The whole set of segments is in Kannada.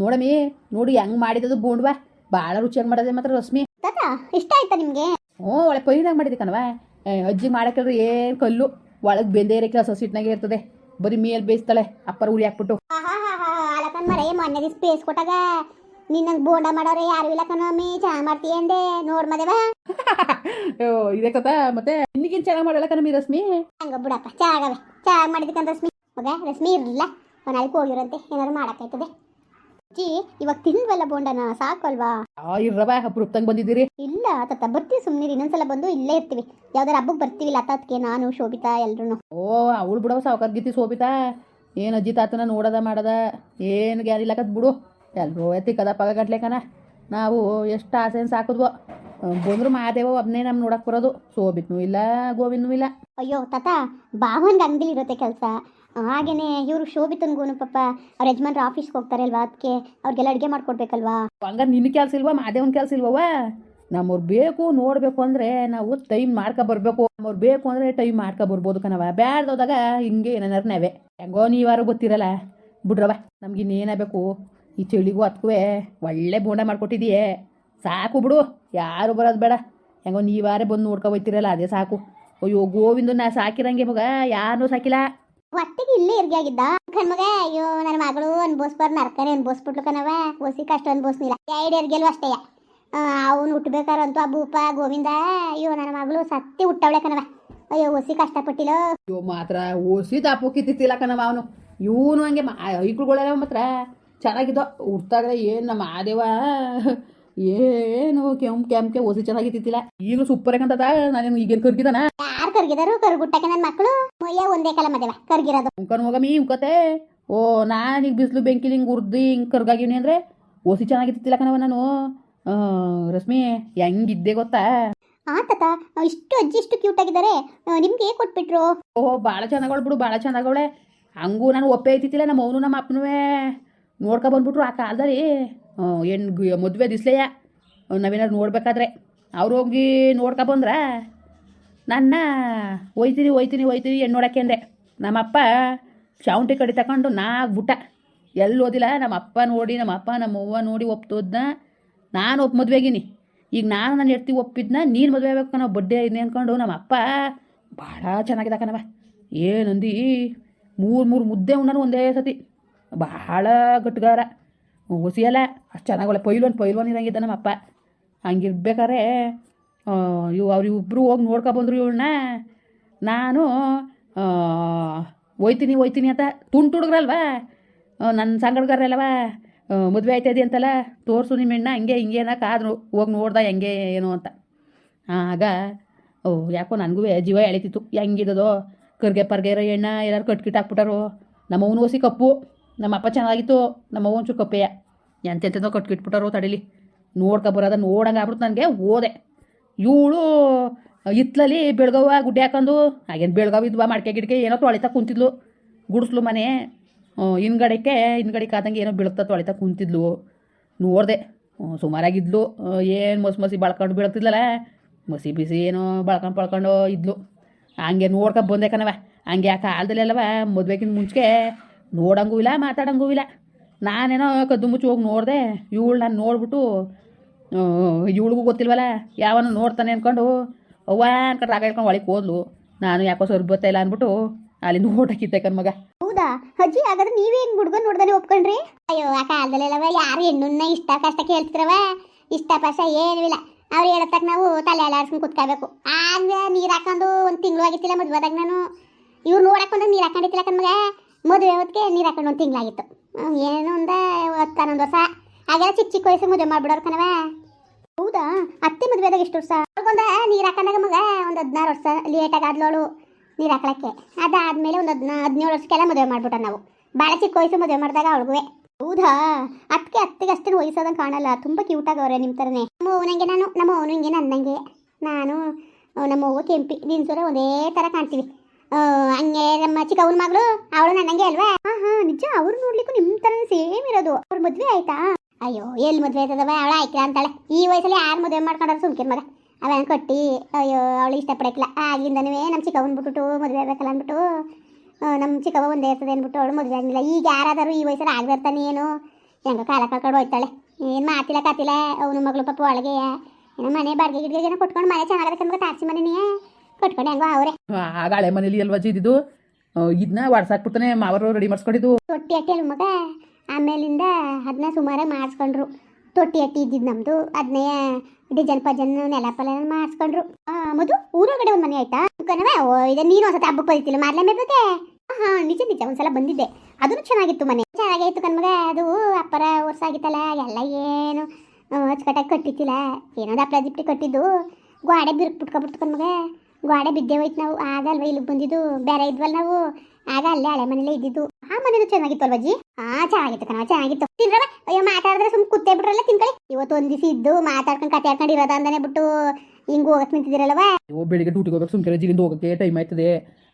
ನೋಡಮಿ ನೋಡಿ ಹೆಂಗ್ ಮಾಡಿದದು ಬೂಂಡ್ವಾ ಭಾಳ ರುಚಿಯಾಗಿ ಮಾಡದೆ ಮಾತ್ರ ರಶ್ಮಿ. ತಾತ ಇಷ್ಟ ಆಯ್ತಾ ನಿಮ್ಗೆ? ಹ್ಞೂ ಒಳ್ಳೆ ಪೈನಾಗ ಮಾಡಿದೆ ಕಣವ ಏ, ಅಜ್ಜಿ ಮಾಡಕ್ಕಿದ್ರೆ ಏನು ಕಲ್ಲು. ಒಳಗೆ ಬೆಂದೇ ಇರಕ್ಕಿಲ್ಲ ಸೊಸಿಟ್ನಾಗೆ ಇರ್ತದೆ. ಬರೀ ಮೇಲ್ ಬೇಯಿಸ್ತಾಳೆ ಅಪ್ಪರ ಉರಿ ಹಾಕ್ಬಿಟ್ಟು. ಅಲಕನ್ ಮರೆ ಮೊನ್ನೆ ದಿವಸ ಬೇಸ್ ಕೊಟ್ಟಾಗ ನಿನ್ನಂಗ್ ಬೋಂಡ ಮಾಡೋರೆ ಯಾರು ಇಲ್ಲ ಕಣಮ್ಮಿ ಚೆನ್ನಾಗಿ ಮಾಡ್ತೀಯ ಅಂದೆ. ನೋಡ್ ಮದೇವ. ಓ ಇದೇ ಕಥಾ ಮತ್ತೆ ಇನ್ನಿಗಿನ್ ಚೆನ್ನಾಗಿ ಮಾಡಲ್ಲ ಕಣಮಿ ರಶ್ಮಿ? ಹಂಗ ಬಿಡಪ್ಪ ಚೆನ್ನಾಗವೆ ಚೆನ್ನಾಗಿ ಮಾಡಿದಕ್ಕಂತ ರಶ್ಮಿ. ಮಗ ರಶ್ಮಿ ಇರಲಿಲ್ಲ. ನಾಳೆಗೆ ಹೋಗಿರಂತೆ ಏನಾದ್ರು ಮಾಡಕ್ಕಾಯ್ತದೆ. ಜಿ ಇವಾಗ ತಿಂದ್ವಲ್ಲ ಬೋಂಡನ ಸಾಕಲ್ವಾ? ಆ ಇರ್ರವ ಅಪ್ರೂಪ್ತಂಗೆ ಬಂದಿದ್ದೀರಿ. ಇಲ್ಲ ತಾತ ಬರ್ತೀವಿ ಸುಮ್ಮನೆ ಇನ್ನೊಂದ್ಸಲ ಬಂದು ಇಲ್ಲೇ ಇರ್ತೀವಿ. ಯಾವ್ದಾರ ಹಬ್ಬಕ್ಕೆ ಬರ್ತೀವಿ ಲತಾತ್ಗೆ ನಾನು ಶೋಭಿತಾ ಎಲ್ರು ಓ ಅವಳು ಬಿಡವ ಸಾವುಕಾರ ಗೀತಿ ಸೋಬಿತಾ ಏನು ಅಜ್ಜಿ ತಾತನ ನೋಡದ ಮಾಡದ? ಏನು ಗ್ಯಾರಿಲ್ಲಕತ್ ಬಿಡು. ಎಲ್ರೂ ಎತ್ತಿ ಪಗ ಗಟ್ಲೆ ನಾವು ಎಷ್ಟು ಆಸೆನ ಸಾಕಿದ್ವೋ. ಬಂದ್ರು ಮಾದೇವ ಒಬ್ನೇ ನಮ್ ನೋಡಕ್ ಬರೋದು. ಸೋಬಿತ್ನೂ ಇಲ್ಲ ಗೋವಿಂದನೂ ಇಲ್ಲ. ಅಯ್ಯೋ ತಾತ ಬಾವನ್ಗೆ ಅಂಗಡಿಲಿ ಇರುತ್ತೆ ಕೆಲಸ. ಹಾಗೇನೆ ಇವರು ಶೋಭಿತನ್ಗೂನು ಪಾಪ ಅವ್ರ ಯಜಮಾನ್ರ ಆಫೀಸ್ಗೆ ಹೋಗ್ತಾರೆ ಅಲ್ವಾ ಅದಕ್ಕೆ ಅವ್ರಿಗೆಲ್ಲ ಅಡುಗೆ ಮಾಡ್ಕೊಡ್ಬೇಕಲ್ವಾ? ಹಂಗ ನಿನ್ನ ಕೆಲಸ ಇಲ್ವಾ ಮಾದೇವನ ಕೆಲಸ ಇಲ್ವವ ನಮ್ಮವ್ರು ಬೇಕು ನೋಡಬೇಕು ಅಂದರೆ ನಾವು ಟೈಮ್ ಮಾಡ್ಕೊ ಬರ್ಬೇಕು. ನಮ್ಮವ್ರು ಬೇಕು ಅಂದರೆ ಟೈಮ್ ಮಾಡ್ಕೊ ಬರ್ಬೋದು ಕಣವ ಬ್ಯಾಡ್ದೋದಾಗ ಹಿಂಗೆ ಏನಾರು ನಾವೇ. ಹೆಂಗೋ ನೀವಾರು ಗೊತ್ತಿರಲ್ಲ. ಬಿಡ್ರವ ನಮ್ಗೆ ಇನ್ನೇನಾಗಬೇಕು ಈ ಚಳಿಗೂ ಅದಕ್ಕೂ ಒಳ್ಳೆ ಬೋಂಡ ಮಾಡ್ಕೊಟ್ಟಿದೀಯೇ. ಸಾಕು ಬಿಡು, ಯಾರು ಬರೋದು ಬೇಡ. ಹೆಂಗೋ ನೀವಾರೇ ಬಂದು ನೋಡ್ಕೊ ಹೋಯ್ತಿರಲ್ಲ, ಅದೇ ಸಾಕು. ಅಯ್ಯೋ ಗೋವಿಂದ ನಾ ಸಾಕಿರಂಗೆ ಮಗ ಯಾರನ್ನೂ ಸಾಕಿಲ್ಲ. ಹೊಟ್ಟೆಗೆ ಇಲ್ಲೇ ಇರ್ಗೆ ಆಗಿದ್ದ. ಕಣ್ಮಗ ಅಯ್ಯೋ ನನ್ನ ಮಗಳು ಅನ್ಬೋಸ್ಬಾರ್ ನರ್ಕನೆ ಅನ್ಬೋಸ್ಬಿಟ್ಲು ಕಣವ ಓಸಿ ಕಷ್ಟ ಅನ್ಬೋಸ್ನಿಲ್ಲ ಎರಡು ಎರ್ಗೆಲ್ವ ಅಷ್ಟೇ. ಅವನು ಹುಟ್ಟಬೇಕಾರಂತೂ ಆ ಭೂಪ, ಗೋವಿಂದ, ಅಯ್ಯೋ ನನ್ನ ಮಗಳು ಸತ್ತಿ ಹುಟ್ಟವಳೆ ಕಣವ ಅಯ್ಯೋ ಓಸಿ ಕಷ್ಟಪಟ್ಟಿಲ್ಲ. ಅಯ್ಯೋ, ಮಾತ್ರ ಓಸಿ ದಾಪು ಕಿತ್ತಿತ್ತಿಲ್ಲ ಕಣವ ಅವನು. ಇವನು ಹಂಗೆ ಐಕ್ಳುಗಳೆಲ್ಲ ಮಾತ್ರ ಚೆನ್ನಾಗಿದ್ದೋ. ಹುಡ್ತಾಗ್ರೆ ಏನು ನಮ್ಮ ಮಾದೇವ ಏನು ಕೆಂಪ್ ಕೆ ಓಸಿ ಚೆನ್ನಾಗಿತ್ತಿಲ್ಲ ಈಗಲೂ ಸೂಪರ್ ಯಾಕಂತದ ನಾನೇನು ಈಗೇನು ಕರ್ಗಿದಾನ? ಕರ್ಗಿದಾರು ಕರ್ಗುಟ್ಟಕ್ಕೆ ನನ್ನ ಮಕ್ಕಳು ಮೊಯ್ಯ ಒಂದೇ ಕಾಲ ಮದುವೆ ಕರ್ಗಿರೋದು. ಉಂಕನ್ ಹೋಗಮಿ ಉಂಕತೆ. ಓ ನಾನು ಈಗ ಬಿಸಿಲು ಬೆಂಕಿಲಿ ಹಿಂಗೆ ಉರ್ದು ಹಿಂಗೆ ಕರ್ಗಾಗಿವ್ನಿ ಅಂದ್ರೆ ಓಸಿ ಚೆನ್ನಾಗಿತ್ತಿಲ್ಲ ಕಣವ ನಾನು. ರಶ್ಮಿ ಹೆಂಗಿದ್ದೆ ಗೊತ್ತಾ? ಆ ತಾತ ಇಷ್ಟು ಅಜ್ಜಿ ಇಷ್ಟು ಕ್ಯೂಟ್ ಆಗಿದ್ದಾರೆ. ನಿಮ್ಗೆ ಹೇಗೆ ಕೊಟ್ಬಿಟ್ರು? ಓಹೋ ಭಾಳ ಚೆನ್ನಾಗಳು ಬಿಡು ಭಾಳ ಚೆನ್ನಾಗವಳೆ ಹಂಗೂ ನಾನು ಒಪ್ಪೆ ಐತಿತ್ತಿಲ್ಲ ನಮ್ಮ ಅವನು ನಮ್ಮ ಅಪ್ಪನೂ ನೋಡ್ಕೊ ಬಂದ್ಬಿಟ್ರು ಆ ಕಾಲದಲ್ಲಿ. ಹೆಣ್ಣು ಮದುವೆ ದಿಸ್ಲೆಯ. ನಾವೇನಾದ್ರು ನೋಡ್ಬೇಕಾದ್ರೆ. ಅವ್ರು ಹೋಗಿ ನೋಡ್ಕೊ ಬಂದ್ರ? ನನ್ನ ಒಯ್ತೀನಿ ಒಯ್ತೀನಿ ಒಯ್ತೀನಿ ಹೆಣ್ಣು ನೋಡಕ್ಕೆ ಅಂದೆ. ನಮ್ಮಪ್ಪ ಶಾವಂಟಿ ಕಡಿ ತಗೊಂಡು ನಾಲ್ಕು ಬುಟ ಎಲ್ಲಿ ಓದಿಲ್ಲ? ನಮ್ಮ ಅಪ್ಪ ನೋಡಿ ನಮ್ಮ ಅಪ್ಪ ನೋಡಿ ಒಪ್ತೋದ್ನ. ನಾನು ಒಪ್ಪು ಮದುವೆಗಿನಿ. ಈಗ ನಾನು ನನ್ನ ಹೆಡ್ತಿ ಒಪ್ಪಿದ್ನ, ನೀನು ಮದುವೆ ಆಗ್ಬೇಕು ನಾವು ಬಡ್ಡೆ ಇದನ್ನೇ ಅಂದ್ಕೊಂಡು ನಮ್ಮ ಅಪ್ಪ ಭಾಳ ಚೆನ್ನಾಗಿದೆ ಕಣವ ಏನಂದು? ಮೂರು ಮೂರು ಮುದ್ದೆ ಉಣ್ಣನು ಒಂದೇ ಸತಿ. ಭಾಳ ಗಟ್ಟಿಗಾರ ಹುಸಿಯಲ್ಲ. ಅಷ್ಟು ಚೆನ್ನಾಗಲ್ಲ ಪೈಲ್ವನ್ ಪೈಲ್ವನ್ ಇರಂಗಿದ್ದ ನಮ್ಮಪ್ಪ. ಹಂಗಿರ್ಬೇಕಾರೆ ಇವು ಅವರಿಬ್ಬರು ಹೋಗಿ ನೋಡ್ಕೊ ಬಂದರು ಇವಳನ್ನ ನಾನು ಒಯ್ತೀನಿ ಒಯ್ತೀನಿ ಅಂತ ತುಂಟು ಹುಡುಗ್ರಲ್ವಾ? ನನ್ನ ಸಂಗಡ್ಗಾರಲ್ವ ಮದುವೆ ಆಯ್ತದೆ ಅಂತಲ್ಲ? ತೋರಿಸು ನಿಮ್ಮ ಹೆಣ್ಣ, ಹಂಗೆ ಹಿಂಗೇನ ಕಾದ್ರು ಹೋಗಿ ನೋಡ್ದೆ ಹೆಂಗೆ, ಏನು ಅಂತ. ಆಗ, ಓ, ಯಾಕೋ ನನಗೂ ಜೀವ ಎಳಿತಿತ್ತು. ಹೆಂಗಿದದೋ? ಕರ್ಗೆ ಪರ್ಗೆ ಇರೋ ಎಣ್ಣ, ಎಲ್ಲರೂ ಕಟ್ಕಿಟ್ಟು ಹಾಕ್ಬಿಟ್ಟಾರು. ನಮ್ಮ ಅವನು ಓಸಿ ಕಪ್ಪು. ನಮ್ಮ ಅಪ್ಪ ಚೆನ್ನಾಗಿತ್ತು. ನಮ್ಮ ಅವನು ಕಪ್ಪೆಯ. ಎಂತೆಂತದೋ ಕಟ್ಕಿಟ್ಬಿಟ್ಟಾರೋ ತಡೀಲಿ. ನೋಡ್ಕೊ ಬರೋದ ನೋಡಂಗೆ ಆಗ್ಬಿಡ್ತು ನನಗೆ. ಓದೆ. ಇವಳು ಇತ್ಲಲ್ಲಿ ಬೆಳಗವ್ವ ಗುಡ್ಡೆ ಹಾಕೊಂಡು ಆಗೇನು ಬೆಳಗಾವ್ ಇದ್ವಾ ಮಡ್ಕೆ ಗಿಡಕೆ ಏನೋ ತೊಳಿತಾ ಕುಂತಿದ್ಲು. ಗುಡಿಸ್ಲು ಮನೆ ಆ, ಹಿಂಗಡೆಗೆ ಕಾದಂಗೆ ಏನೋ ಬೀಳ್ತಾ ತೊಳಿತಾ ಕುಂತಿದ್ಲು. ನೋಡಿದೆ ಸುಮಾರಾಗಿದ್ಲು. ಏನು ಮಸಿ ಮಸಿ ಬಳ್ಕೊಂಡು ಬೀಳ್ತಿದ್ಲಲ್ಲ ಮಸಿ ಬಿಸಿ ಏನೋ ಬಳ್ಕೊಂಡು ಬಳ್ಕೊಂಡು ಇದ್ಲು. ಹಂಗೆ ನೋಡ್ಕೊ ಬಂದೆ ಕಣವ ಹಂಗೆ ಆ ಕಾಲದಲ್ಲೆಲ್ಲವ ಮದುವೆಗಿಂತ ಮುಂಚೆ ನೋಡಂಗೂ ಇಲ್ಲ ಮಾತಾಡಂಗೂ ಇಲ್ಲ. ನಾನೇನೋ ಕದ್ದು ಮುಚ್ಚಿ ಹೋಗಿ ನೋಡಿದೆ ಇವಳು ನಾನು ನೋಡ್ಬಿಟ್ಟು ಇವಳಿಗೂ ಗೊತ್ತಿಲ್ವಲ್ಲ? ಯಾವನು ನೋಡ್ತಾನೆ ಅಂದ್ಕೊಂಡು ಅವ್ವ ಅನ್ಕೊಂಡು ರಾಗ ಹೇಳ್ಕೊಂಡು ಒಳಗೆ ಹೋದ್ಲು. ನಾನು ಯಾಕೋ ಸ್ವಲ್ಪ ಗೊತ್ತಾಯಿಲ್ಲ ಅಂದ್ಬಿಟ್ಟು ಅಲ್ಲಿಂದ ಓಟ ಕಿತ್ತೆ ಮಗ. ಹೌದಾ? ಅಜ್ಜಿ, ಹಾಗಾದ್ರೆ ನೀವೇ ಹೆಂಗ್ ಹುಡ್ಗನ್ ನೋಡ್ದಾನೆ ಒಪ್ಕೊಂಡ್ರಿ? ಅಯ್ಯೋ, ಆ ಕಾಲದಲ್ಲೆಲ್ಲವ ಯಾರು ಹೆಣ್ಣನ್ನ ಇಷ್ಟ ಕಷ್ಟ ಕೇಳ್ತಿರವ ಇಷ್ಟ ಪಶ ಏನೂ ಇಲ್ಲ. ಅವ್ರು ಹೇಳತ್ತಕ್ ನಾವು ತಲೆ ಅಲಾಡ್ಸ್ಕೊಂಡು ಕುತ್ಕೋಬೇಕು. ಆಗ ನೀರು ಹಾಕೊಂಡು ಒಂದು ತಿಂಗಳು ಆಗಿತ್ತಿಲ್ಲ ಮದುವೆದಾಗ ನಾನು. ಇವ್ರು ನೋಡಕ್ಕೊಂಡು ನೀರು ಹಾಕೊಂಡಿತ್ತಿಲ್ಲ ಕಣ್ಮಗ ಮದುವೆ ಹೊತ್ತಿಗೆ ನೀರು ಹಾಕೊಂಡು ಒಂದು ತಿಂಗಳಾಗಿತ್ತು. ಏನು ಒಂದ್ ಹತ್ತು ಹನ್ನೊಂದು ವರ್ಷ. ಹಾಗೆಲ್ಲ ಚಿಕ್ಕ ಚಿಕ್ಕ ವಯಸ್ಸು ಮದುವೆ ಮಾಡ್ಬಿಡೋರು ಕಣವ ಹೌದಾ? ಅತ್ತೆ ಮದುವೆ ಆದಾಗ ಎಷ್ಟು ವರ್ಷ? ಅವ್ರಿಗೊಂದ ನೀರು ಹಾಕೊಂಡಾಗ ಮಗ ಒಂದು ಹದಿನಾರು ವರ್ಷ ಲೇಟಾಗಿ ಆದ್ಲೋಳು ನೀರು ಹಾಕೊಳಕ್ಕೆ ಅದಾದ್ಮೇಲೆ ಒಂದು ಹದಿನ, ಹದಿನೇಳು ವರ್ಷಕ್ಕೆಲ್ಲ ಮದುವೆ ಮಾಡ್ಬಿಟ್ಟ ನಾವು. ಭಾಳ ಚಿಕ್ಕ ವಯಸ್ಸು ಮದುವೆ ಮಾಡಿದಾಗ ಅವಳಿಗೂ. ಹೌದಾ? ಅದಕ್ಕೆ ಅತ್ತಿಗೆ ಅಷ್ಟೇ ವಯಸ್ಸಾದಂಗೆ ಕಾಣಲ್ಲ. ತುಂಬ ಕ್ಯೂಟ್ ಆಗವ್ರೆ ನಿಮ್ಮ ಥರನೇ ನಮ್ಮ ಅವನಂಗೆ ನಾನು, ನಮ್ಮ ಅವನಂಗೆ ನನ್ನಂಗೆ ನಾನು, ನಮ್ಮ ಅವ್ವ ಕೆಂಪಿ ದಿನಸೂರ ಒಂದೇ ಥರ ಕಾಣ್ತೀವಿ. ಹಂಗೆ ನಮ್ಮ ಚಿಕ್ಕವನ ಮಗಳು ಅವಳು ನನ್ನಂಗೆ ಅಲ್ವಾ? ಹಾಂ ಹಾಂ ನಿಜ, ಅವ್ರು ನೋಡ್ಲಿಕ್ಕೂ ನಿಮ್ಮ ಥರನೇ ಸೇಮ್ ಇರೋದು. ಅವ್ರ ಮದುವೆ ಆಯ್ತಾ? ಅಯ್ಯೋ ಎಲ್ಲಿ ಮದುವೆ ಆಯ್ತದವ ಅವಳ ಆಯ್ತಾ ಅಂತಾಳೆ. ಈ ವಯಸ್ಸಲ್ಲಿ ಯಾರು ಮದುವೆ ಮಾಡ್ಕೊಂಡ್ರೆ ಸುಮ್ಕಿರ್ ಮಗ? ಅವನ ಕಟ್ಟಿ ಅಯ್ಯೋ ಅವಳು ಇಷ್ಟಪಡಕ್ಕಿಲ್ಲ. ಆಗಿಂದನೇ ನಮ್ಮ ಚಿಕ್ಕವನ್ ಬಿಟ್ಟು ಮದುವೆ ಆಗಬೇಕಲ್ಲ ಅಂದ್ಬಿಟ್ಟು ನಮ್ಮ ಚಿಕ್ಕವ ಒಂದೇ ಇರ್ತದೆ ಅಂದ್ಬಿಟ್ಟು ಅವಳು ಮದುವೆ ಆಗಲಿಲ್ಲ. ಈಗ ಯಾರಾದರೂ ಈ ವಯಸ್ಸಲ್ಲಿ ಆಗದೆ ಇರ್ತಾನೆ ಏನು? ಹೆಂಗ ಕಾಲ ಕಳ್ಕೊಂಡು ಹೋಯ್ತಾಳೆ. ಏನು ಮಾತಿಲ್ಲ ಕಾತಿಲ್ಲ ಅವನ ಮಗಳು ಪಾಪ ಒಳಗೆ. ಏನೋ ಮನೆ ಬಾಡಿಗೆ ಗಿಡಿಗೆ ಏನೋ ಕೊಟ್ಕೊಂಡು ಮನೆ ನಮ್ಗೆ ತಾಡ್ಸಿ ಮನೆನೇ ಕೊಟ್ಕೊಂಡು ಹೆಂಗೋ ಅವರೇ. ಆಗ ಹಳೆ ಮನೇಲಿ ಅಲ್ವಾ ಇದ್ದಿದ್ದು ಇದನ್ನ ವಾಡ್ಸಾಕ್ಬಿಡ್ತಾನೆ ಮಾವರು ರೆಡಿ ಮಾಡಿಸ್ಕೊಂಡಿದ್ದು. ತೊಟ್ಟಿ ಅಟ್ಟಿ ಅಲ್ಲ ಮಗ? ಆಮೇಲಿಂದ ಅದನ್ನ ಸುಮಾರು ಮಾಡಿಸ್ಕೊಂಡ್ರು. ತೊಟ್ಟಿ ಅಟ್ಟಿ ಇದ್ದಿದ್ದು ನಮ್ಮದು ಅದನ್ನೇ ಡಿಜಲ್ ಪಜನ್ ನೆಲ ಪಲ ಮಾಡಿಸ್ಕೊಂಡ್ರು. ಮದು ಊರೊಳಗಡೆ ಒಂದು ಮನೆ ಆಯ್ತಾ? ಕಣವೇ ಓ, ಇದು ನೀನು ಒಂದ್ಸತಿ ಹಬ್ಬಕ್ಕೆ ಬರೀತಿಲ್ಲ ಮೇಲೆ ಹಾ ನಿಜ ನಿಜ, ಒಂದ್ಸಲ ಬಂದಿದ್ದೆ. ಅದನ್ನು ಚೆನ್ನಾಗಿತ್ತು ಮನೆ. ಚೆನ್ನಾಗಿತ್ತು ಕಣ್ಮಗ ಅದು ಅಪ್ಪರ ವರ್ಷ ಆಗಿತ್ತಲ್ಲ, ಎಲ್ಲ ಏನು ಅಚ್ಚುಕಟ್ಟಾಗಿ ಕಟ್ಟಿತ್ತಿಲ್ಲ ಏನೋ ಅಪ್ಪ ಜಿಪ್ಟಿ ಕಟ್ಟಿದ್ದು. ಗ್ವಾಡೆ ಬಿರುಕು ಬಿಟ್ಕೊಬಿಡ್ತು ಕಣ್ಮಗ ಗ್ವಾಡೆ ಬಿದ್ದೆ ಹೋಯ್ತು ನಾವು. ಆಗಲ್ವ ಇಲ್ಲಿಗೆ ಬಂದಿದ್ದು? ಬೇರೆ ಇದ್ವಲ್ಲ ನಾವು. ಆಗ ಅಲ್ಲೇ ಹಳೆ ಮನೇಲೆ ಇದ್ದಿದ್ದು. ಆ ಮನೇನು ಚೆನ್ನಾಗಿತ್ತು ಅಲ್ವಾಜಿ ಹಾ ಚೆನ್ನಾಗಿತ್ತು ಕಣವ ಚೆನ್ನಾಗಿತ್ತು. ತಿನ್ರವ ಅಯ್ಯೋ ಮಾತಾಡಿದ್ರೆ ಸುಮ್ ಕುತ್ತೆ ಬಿಟ್ರಲ್ಲ ತಿನ್ಕೊಳ್ಳಿ ಇವತ್ತು ಒಂದ್ ದಿವಸ ಇದ್ದು ಮಾತಾಡ್ಕೊಂಡು ಕತೆ ಆಡ್ಕೊಂಡು ಇರೋದ ಅಂತಾನೆ ಬಿಟ್ಟು ಹಿಂಗ್ ಹೋಗಕ್ ನಿಂತಿದ್ದೀರಲ್ವ ಓ ಬೆಳಿಗ್ಗೆ ಡ್ಯೂಟಿಗೆ ಸುಮ್ ಸುಮ್ಕೆ ಜಿಗಿಂದ ಹೋಗಕ್ಕೆ ಟೈಮ್ ಆಯ್ತದೆ.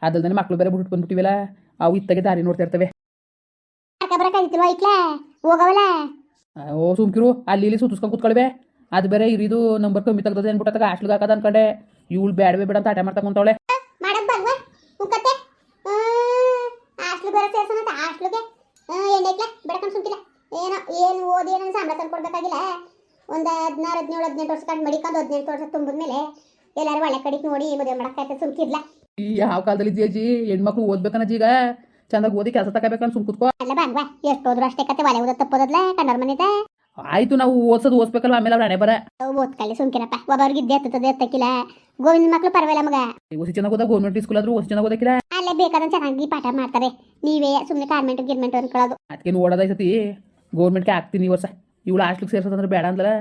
ಅದಲ್ದೇ ಮಕ್ಳು ಬೇರೆ ಬಿಟ್ಟು ಬಂದ್ಬಿಟ್ಟಿವಲ್ಲ. ಅವು ಇತ್ತಾಗೆ ದಾರಿ ನೋಡ್ತಾ ಇರ್ತವೆ. ಬರಕಾಗಿತ್ತಿಲ್ವ ಐಕ್ಲ ಹೋಗವಲ್ಲ? ಓ ಸುಮ್ಕಿರು ಅಲ್ಲಿ ಇಲ್ಲಿ ಸುತ್ತಿಸ್ಕೊಂಡು ಕುತ್ಕೊಳ್ಬೆ ಅದು ಬೇರೆ ಇರಿದು ನಂಬರ್ ಕಮ್ಮಿ ತೆಗ್ದದೆ ಅನ್ಬಿಟ್ಟಾಗ ಹಾಸ್ಟ್ಲಿಗೆ ಹಾಕದ ಅನ್ಕೊಂಡೆ. ಇವಳು ಬೇಡವೇ ಬೇಡ ಅಂತ ಆಟ ಮಾಡ್ತಾ ಕುಂತವಳೆ. ಮಾಡಕ್ ಬಲ್ವಾ ಉಕ್ಕತ್ತೆ ಹಾಸ್ಟ್ಲು ಅಂತ ಸೇರ್ಸೋಣ ಹಾಸ್ಟ್ಲಿಗೆ ಎಣ್ಣೆಕ್ಲ ಬೆಳಕನ್ ಸುಮ್ಕಿಲ್ಲ. ಏನೋ ಏನು ಓದಿ ಏನೋ ಸಂಬಳ ತಂದು ಕೊಡ್ಬೇಕಾಗಿಲ್ಲ. ಒಂದು ಹದಿನಾರು ಹದಿನೇಳು ಹದಿನೆಂಟು ವರ್ಷ ಕಂಡು ಮಡಿಕೊಂಡು ಹದಿನೆಂಟು ವರ್ಷ ತುಂಬಿದ ಮೇಲೆ ಎಲ್ಲರೂ ಒಳ್ಳೆ ಕಡೆಗೆ ನೋಡಿ ಮದುವೆ ಮಾಡೋಕ್ಕಾಯ್ತು ಸುಮ್ಕಿರ್ಲ ಈ ಯಾವ ಕಾಲದಲ್ಲಿ ಇದೆಯಾ ಅಜ್ಜಿ? ಹೆಣ್ಮಕ್ಳು ಓದ್ಬೇಕನ್ನ ಈಗ? ಚಂದಾಗಿ ಓದಿ ಕೆಲಸ ತಗೋಬೇಕಂತ ಸುಮ್ ಕೂತ್ಕೋ ಅಲ್ಲ ಬಾನ್ವಾ ಎಷ್ಟು ಹೋದ್ರು ಅಷ್ಟೇ ಕತೆ ಒಲೆ ಓದೋ ತಪ್ಪೋದಲ್ಲ ಕಣ್ಣವ್ರ ಮನೆದ. ಆಯ್ತು ನಾವು ಓದ್ಸೋದು ಓದ್ಬೇಕಲ್ಲ ಆಮೇಲೆ ಅವ್ರ ಹಣೆ ಬರ. ಓದ್ಕೊಳ್ಳಿ ಸುಮ್ಕಿನಪ್ಪ. ಒಬ್ಬವ್ರಿಗೆ ಇದ್ದೆ ಹತ್ತದ ಎತ್ತಕ್ಕಿಲ್ಲ. ಗೋವಿಂದ ಮಕ್ಳು ಪರವಾಗಿಲ್ಲ ಮಗ. ಓಸಿ ಚೆನ್ನಾಗಿ ಓದ ಗೌರ್ಮೆಂಟ್ ಸ್ಕೂಲ್ ಆದ್ರೂ ಓಸಿ ಚೆನ್ನಾಗಿ ಓದಕ್ಕಿಲ್ಲ ಅಲ್ಲೇ ಬೇಕಾದ್ರೆ ಚೆನ್ನಾಗಿ ಪಾಠ ಮಾಡ್ತಾರೆ. ನೀವೇ ಸುಮ್ಮನೆ ಕಾರ್ಮೆಂಟ್ ಗಿರ್ಮೆಂಟ್ ಅನ್ಕೊಳ್ಳೋದು. ಅದಕ್ಕೆ ಸತಿ. ಗೌರ್ಮೆಂಟ್ಗೆ ಹಾಕ್ತೀನಿ ಈ ವರ್ಷ. ಇವಳು ಹಾಸ್ಟ್ಲಿಗೆ ಸೇರ್ಸೋದಂದ್ರೆ ಬೇಡ ಅಂದ್ರೆ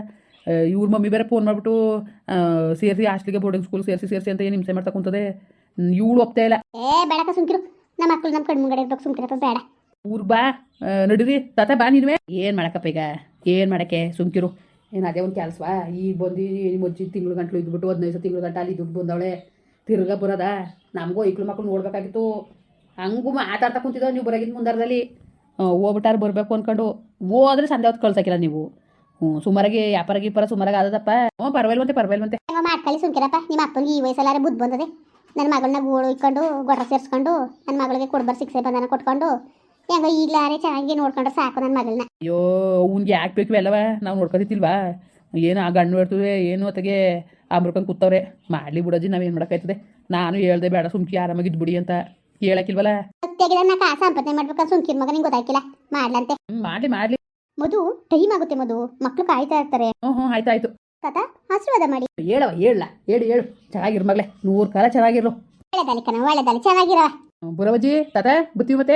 ಇವ್ರ ಮಮ್ಮಿ ಬೇರೆ ಫೋನ್ ಮಾಡಿಬಿಟ್ಟು ಸೇರಿಸಿ ಹಾಸ್ಟ್ಲಿಗೆ ಬೋರ್ಡಿಂಗ್ ಸ್ಕೂಲ್ ಸೇರಿಸಿ ಸೇರಿಸಿ ಅಂತ ಏನು ಹಿಂಸೆ ಮಾಡ್ತಾ ಕುಂತದೆ. ಇವಳು ಒಪ್ತಾ ಇಲ್ಲ. ಏ ಬೇಡಕ ಸುಮ್ಕಿರು. ನಮ್ಮ ಮಕ್ಕಳು ನಮ್ಮ ಕಡೆ ಮುಂಗಡೆ ಇರ್ಬೇಕು ಸುಮ್ಕಿರಪ್ಪ ಬೇಡ. ಊರ್ ಬಾ. ನಡೀರಿ. ತಾತ ಬಾ ನೀನುವೆ. ಏನು ಮಾಡಕಪ್ಪ ಈಗ? ಏನು ಮಾಡಕ್ಕೆ? ಸುಮ್ಕಿರು. ಏನು ಅದೇ ಒಂದು ಕೆಲಸವಾ? ಈಗ ಬಂದು ಮಜ್ಜಿ ತಿಂಗಳು ಗಂಟ್ಲು ಇದ್ಬಿಟ್ಟು ಹದಿನೈದು ತಿಂಗಳು ಗಂಟೆ ಅಲ್ಲಿ ದುಡ್ಡು ಬಂದವಳೆ. ತಿರ್ಗಾ ಬರೋದ? ನಮಗೂ ಐಕ್ಳು ಮಕ್ಳು ನೋಡ್ಬೇಕಾಗಿತ್ತು. ಹಂಗೂ ಮಾತಾಡ್ತಾ ಕುಂತಿದ್ದೋ ನೀವು ಬರೋಗಿದ್ದು ಮುಂದಾರದಲ್ಲಿ. ಹೋಗ್ಬಿಟ್ಟಾರ ಬರಬೇಕು ಅಂದ್ಕೊಂಡು ಹೋದ್ರೆ ಸಂಜೆ ಹೊತ್ತು ಕಳ್ಸಕ್ಕಿಲ್ಲ ನೀವು. ಹ್ಞೂ ಸುಮಾರಾಗಿ ವ್ಯಾಪಾರ ಗೀಪಾರ ಸುಮಾರಾಗಿ ಆದದಪ್ಪ. ಹ್ಞೂ ಪರವಾಗಿಲ್ವಂತೆ ಪರವಾಗಿಲ್ವಂತೆ. ಮಾಡ್ಕೊಳ್ಳಿ ಸುಮ್ಕಿರಪ್ಪ. ನಿಮ್ಮ ಅಪ್ಪನಿಗೆ ಈ ವಯಸ್ಸಲ್ಲಾರೆ ಬುದ್ಧ ಬಂದದೆ. ನನ್ನ ಮಗಳನ್ನ ಗೋಳು ಇಟ್ಕೊಂಡು, ಗೊಡ್ರ ಸೇರಿಸ್ಕೊಂಡು ನನ್ನ ಮಗಳಿಗೆ ಕೊಡ್ಬಾರ ಸಿಕ್ಸೆ ಬಂದನ ಕೊಟ್ಕೊಂಡು ಹೆಂಗೋ ಈಗ್ಲಾರೆ ಚೆನ್ನಾಗಿ ನೋಡ್ಕೊಂಡ್ರೆ ಸಾಕು ನನ್ನ ಮಗಳನ್ನ ಅಯ್ಯೋ ಅವ್ನ್ಗೆ ಯಾಕೆ ಬೇಕು ಎಲ್ಲವ ನಾವು ನೋಡ್ಕೊತಿತ್ತಿಲ್ವಾ ಏನು ಆ ಗಂಡು ಇರ್ತದೆ ಏನು ಹೊತ್ತಿಗೆ ಆಮ್ರಕೊಂಡು ಕೂತವ್ರೆ ಮಾಡ್ಲಿ ಬಿಡೋಜಿ ನಾವೇನು ಮಾಡೋಕ್ಕಾಯ್ತದೆ? ನಾನು ಹೇಳ್ದೆ ಬೇಡ ಸುಮ್ಕಿ ಆರಾಮಾಗಿ ಬಿಡಿ ಅಂತ ಹೇಳಕ್ಕಿಲ್ವಲ್ಲ? ತೆಗೆದ ನಾ ಕಾಸು ಸಂಪಾದನೆ ಸುಮ್ಕಿರ್ ಮಗ ನಿಂಗೆ ಗೊತ್ತಾಯ್ಕಿಲ್ಲ. ಮಾಡ್ಲಂತೆ. ಹ್ಞೂ ಮಾಡ್ಲಿ ಮಾಡ್ಲಿ. ಮಧು ಟೈಮ್ ಆಗುತ್ತೆ ಮಧು. ಮಕ್ಳು ಕಾಯ್ತಾ ಇರ್ತಾರೆ. ಹ್ಞೂ ಹ್ಞೂ ಆಯ್ತು ಆಯ್ತು. ತಾತ ಆಶೀರ್ವಾದ ಮಾಡಿ. ಹೇಳವ ಹೇಳ. ಹೇಳು ಹೇಳು. ಚೆನ್ನಾಗಿರು ಮಗಳೇ. ನೂರು ಕಾಲ ಚೆನ್ನಾಗಿರು ಒಳ್ಳೆದಾಲಿ ಕಣ ಒಳ್ಳೆದಾಲಿ ಚೆನ್ನಾಗಿರೋ ಬುರವಜ್ಜಿ ತಾತ ಬುತ್ತಿ ಮತ್ತೆ?